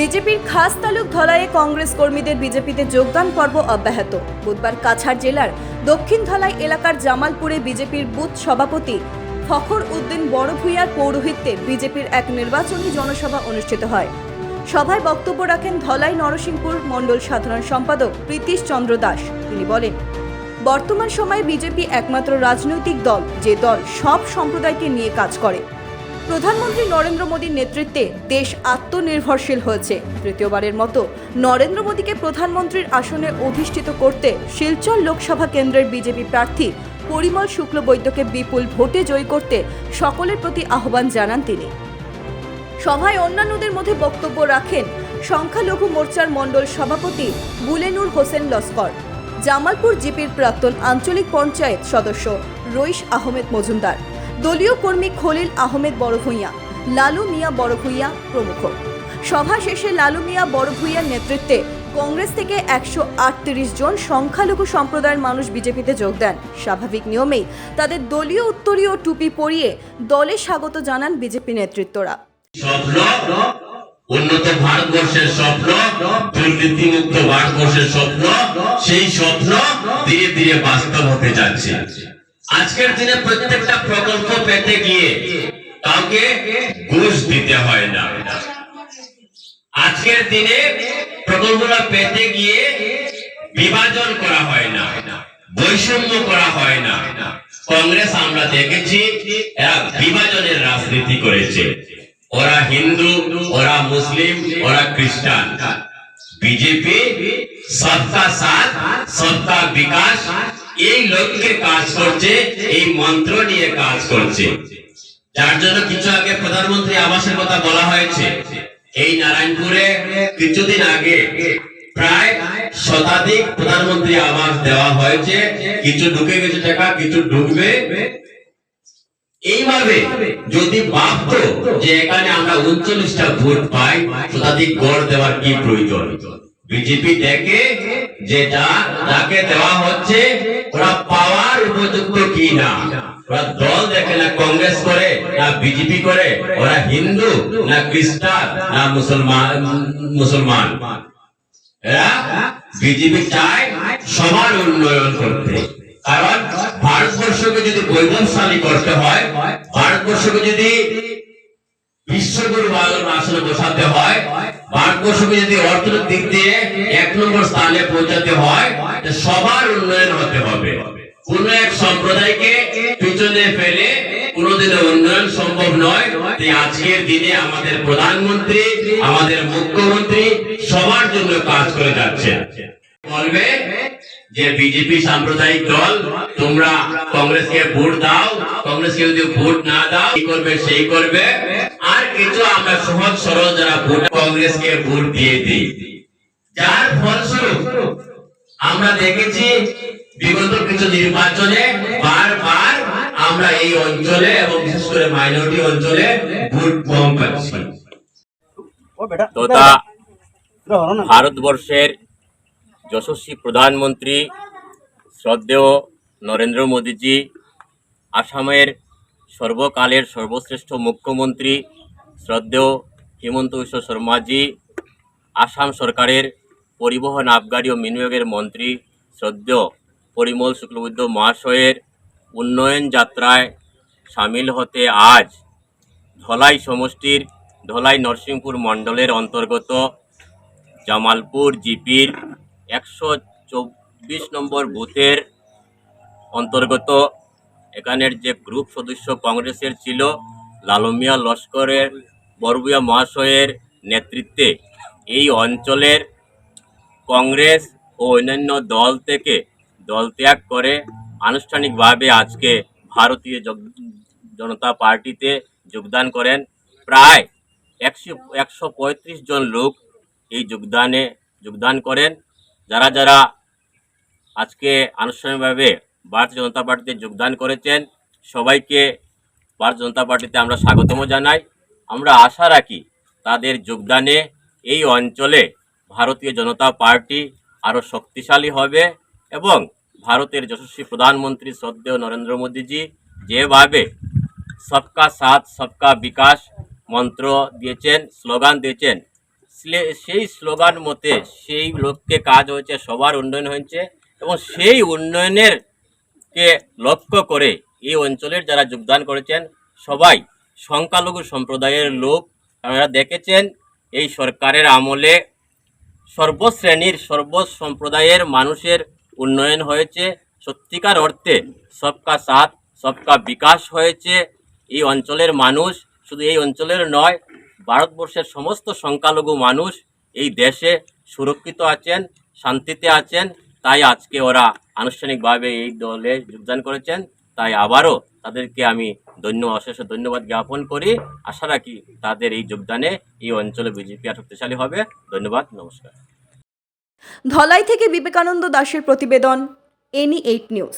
বিজেপির খাস তালুক ধলাইয়ে কংগ্রেস কর্মীদের বিজেপিতে যোগদান পর্ব অব্যাহত। বুধবার কাছাড় জেলার দক্ষিণ ধলাই এলাকার জামালপুরে বিজেপির বুথ সভাপতি ফখর উদ্দিন বড়ভূঁইয়ার পৌরোহিত্যে বিজেপির এক নির্বাচনী জনসভা অনুষ্ঠিত হয়। সভায় বক্তব্য রাখেন ধলাই নরসিংপুর মণ্ডল সাধারণ সম্পাদক প্রীতিশ চন্দ্র দাস। তিনি বলেন, বর্তমান সময়ে বিজেপি একমাত্র রাজনৈতিক দল, যে দল সব সম্প্রদায়কে নিয়ে কাজ করে। প্রধানমন্ত্রী নরেন্দ্র মোদীর নেতৃত্বে দেশ আত্মনির্ভরশীল হয়েছে। তৃতীয়বারের মতো নরেন্দ্র মোদীকে প্রধানমন্ত্রীর আসনে অধিষ্ঠিত করতে শিলচর লোকসভা কেন্দ্রের বিজেপি প্রার্থী পরিমল শুক্লবৈদ্যকে বিপুল ভোটে জয়ী করতে সকলের প্রতি আহ্বান জানান তিনি। সভায় অন্যান্যদের মধ্যে বক্তব্য রাখেন সংখ্যালঘু মোর্চার মণ্ডল সভাপতি বুলেনুর হোসেন লস্কর, জামালপুর জিপির প্রাক্তন আঞ্চলিক পঞ্চায়েত সদস্য রইস আহমেদ মজুমদার। দলীয় কর্মী খলিল আহমেদ বড়ভূঁইয়া, লালু মিয়া বড়ভূঁইয়া প্রমুখ। সভা শেষে লালু মিয়া বড়ভূঁইয়ার নেতৃত্বে কংগ্রেস থেকে একশো আটত্রিশ জন সংখ্যালঘু সম্প্রদায়ের মানুষ বিজেপিতে যোগ দেন। স্বাভাবিক নিয়মেই তাদের দলীয় উত্তরীয় টুপি পরিয়ে দলে স্বাগত জানান বিজেপি নেতৃত্বরা। উন্নত ভারতবর্ষের স্বপ্ন দুর্নীতি মুক্ত ভারতবর্ষের স্বপ্ন, সেই স্বপ্ন ধীরে ধীরে বাস্তব হতে যাচ্ছে। আজকের দিনে প্রত্যেকটা প্রকল্প পেতে গিয়ে কাউকে ঘুষ দিতে হয় না। আজকের দিনে প্রকল্পটা পেতে গিয়ে বিভাজন করা হয় না, বৈষম্য করা হয় না। কংগ্রেস আমরা দেখেছি, এরা বিভাজনের রাজনীতি করেছে। ওরা হিন্দু, ওরা মুসলিম, ওরা খ্রিস্টান। বিজেপি, সবকা সাথ, সবকা বিকাশ এই লক্ষ্যে কাজ করছে, এই মন্ত্র নিয়ে কাজ করছে। যার জন্য কিছু আগে প্রধানমন্ত্রী আবাসের কথা বলা হয়েছে। এই নারায়ণপুরে কিছুদিন আগে প্রায় শতাধিক প্রধানমন্ত্রী আবাস দেওয়া হয়েছে। কিছু ঢুকে গেছে টাকা, কিছু ঢুকবে। এইভাবে যদি ভাবতো যে এখানে আমরা উনচল্লিশটা ভোট পাই, শতাধিক গড় দেওয়ার কি প্রয়োজন? বিজেপি দেখে যেটা যাকে দেওয়া হচ্ছে, ওরা পাওয়ার উপযুক্ত কি না? ওরা দল দেখে না কংগ্রেস করে, না বিজেপি করে, ওরা হিন্দু, না খ্রিস্টান, না মুসলমান মুসলমান। বিজেপি চায় সবার উন্নয়ন করতে। কারণ ভারতবর্ষকে যদি বৈভবশালী করতে হয়, ভারতবর্ষকে যদি বিশ্বগুরু বাংলার আসলে বসাতে হয় ভারতবর্ষকে যদি অর্থনৈতিক দিক দিয়ে এক নম্বর স্থানে পৌঁছাতে হয় সবার উন্নয়ন হতে হবে। কোন এক সম্প্রদায়কে পিছনে ফেলে উন্নয়ন সম্ভব নয়। আজকের দিনে আমাদের প্রধানমন্ত্রী, আমাদের মুখ্যমন্ত্রী সবার জন্য কাজ করে বলবে যে বিজেপি সাম্প্রদায়িক দল, তোমরা কংগ্রেসকে ভোট দাও, কংগ্রেসকে যদি ভোট না দাও করবে, সেই করবে। কিছু আমরা সহজ সরল যারা ভোট কংগ্রেসকে ভোট দিয়ে দিই। যার ফলস্বরূপ আমরা দেখেছি বিগত কিছু নির্বাচনে বারবার আমরা এই অঞ্চলে এবং বিশেষ করে মাইনরিটি অঞ্চলে ভোট কম পাচ্ছি। তথা ভারতবর্ষের যশস্বী প্রধানমন্ত্রী শ্রদ্ধেয় নরেন্দ্র মোদীজি আসামের সর্বকালের সর্বশ্রেষ্ঠ মুখ্যমন্ত্রী শ্রদ্ধেয় হিমন্ত বিশ্ব শর্মাজি, আসাম সরকারের পরিবহন আবগারি ও বিনিয়োগের মন্ত্রী শ্রদ্ধেয় পরিমল শুক্লবৈদ্য মহাশয়ের উন্নয়ন যাত্রায় সামিল হতে আজ ধলাই সমষ্টির ধলাই নরসিংপুর মণ্ডলের অন্তর্গত জামালপুর জিপির একশো চব্বিশ নম্বর বুথের অন্তর্গত। এখানের যে গ্রুপ সদস্য কংগ্রেসের ছিল লালমিয়া লস্করের বরবুয়া মহাশয়ের নেতৃত্বে এই অঞ্চলের কংগ্রেস ও অন্যান্য দল থেকে দল ত্যাগ করে আনুষ্ঠানিকভাবে আজকে ভারতীয় জনতা পার্টিতে যোগদান করেন। প্রায় একশো একশো পঁয়ত্রিশ জন লোক এই যোগদানে, যোগদান করেন। যারা যারা আজকে আনুষ্ঠানিকভাবে ভারতীয় জনতা পার্টিতে যোগদান করেছেন, সবাইকে ভারতীয় জনতা পার্টিতে আমরা স্বাগতম জানাই। আমরা আশা রাখি তাদের যোগদানে এই অঞ্চলে ভারতীয় জনতা পার্টি আরও শক্তিশালী হবে এবং ভারতের যশস্বী প্রধানমন্ত্রী শ্রদ্ধেয় নরেন্দ্র মোদীজি যেভাবে সবকা সাথ, সবকা বিকাশ মন্ত্র দিয়েছেন, স্লোগান দিয়েছেন সেই স্লোগান মতে সেই লোককে কাজ হয়েছে, সবার উন্নয়ন হয়েছে এবং সেই উন্নয়নের কে লক্ষ্য করে এই অঞ্চলের যারা যোগদান করেছেন, সবাই সংখ্যালঘু সম্প্রদায়ের লোক। আপনারা দেখেছেন, এই সরকারের আমলে সর্বশ্রেণীর সর্ব সম্প্রদায়ের মানুষের উন্নয়ন হয়েছে। সত্যিকার অর্থে সবকা সাথ, সবকা বিকাশ হয়েছে। এই অঞ্চলের মানুষ শুধু এই অঞ্চলের নয়, ভারতবর্ষের সমস্ত সংখ্যালঘু মানুষ এই দেশে সুরক্ষিত আছেন, শান্তিতে আছেন। তাই আজকে ওরা আনুষ্ঠানিকভাবে এই দলে যোগদান করেছেন। তাই আবারও তাদেরকে আমি ধন্য, অশেষ ধন্যবাদ জ্ঞাপন করি। আশা রাখি তাদের এই যোগদানে এই অঞ্চলে বিজেপি আর শক্তিশালী হবে। ধন্যবাদ, নমস্কার। ধলাই থেকে বিবেকানন্দ দাসের প্রতিবেদন, এনি এইট নিউজ।